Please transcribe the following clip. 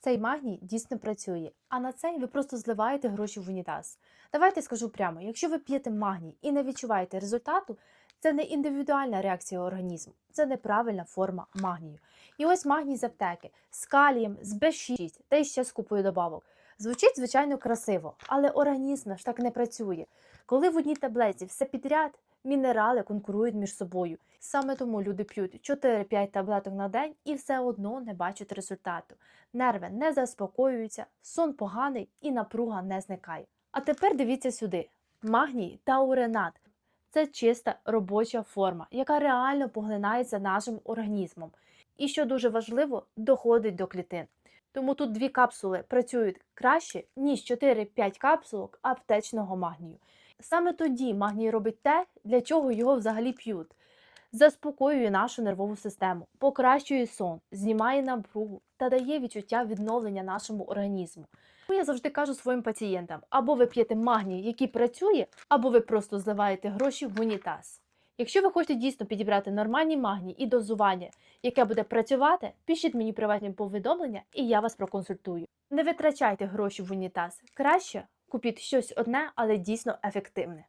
Цей магній дійсно працює, а на цей ви просто зливаєте гроші в унітаз. Давайте скажу прямо: якщо ви п'єте магній і не відчуваєте результату, це не індивідуальна реакція організму, це неправильна форма магнію. І ось магній з аптеки з калієм, з Б6 та й ще з купою добавок. Звучить, звичайно, красиво, але організм наш так не працює. Коли в одній таблетці все підряд, мінерали конкурують між собою. Саме тому люди п'ють 4-5 таблеток на день і все одно не бачать результату. Нерви не заспокоюються, сон поганий і напруга не зникає. А тепер дивіться сюди: магній та уренат це чиста робоча форма, яка реально поглинається нашим організмом. І що дуже важливо, доходить до клітин. Тому тут дві капсули працюють краще, ніж 4-5 капсулок аптечного магнію. Саме тоді магній робить те, для чого його взагалі п'ють. Заспокоює нашу нервову систему, покращує сон, знімає напругу та дає відчуття відновлення нашому організму. Я завжди кажу своїм пацієнтам: або ви п'єте магній, який працює, або ви просто зливаєте гроші в унітаз. Якщо ви хочете дійсно підібрати нормальні магній і дозування, яке буде працювати, пишіть мені приватні повідомлення, і я вас проконсультую. Не витрачайте гроші в унітаз. Краще купіть щось одне, але дійсно ефективне.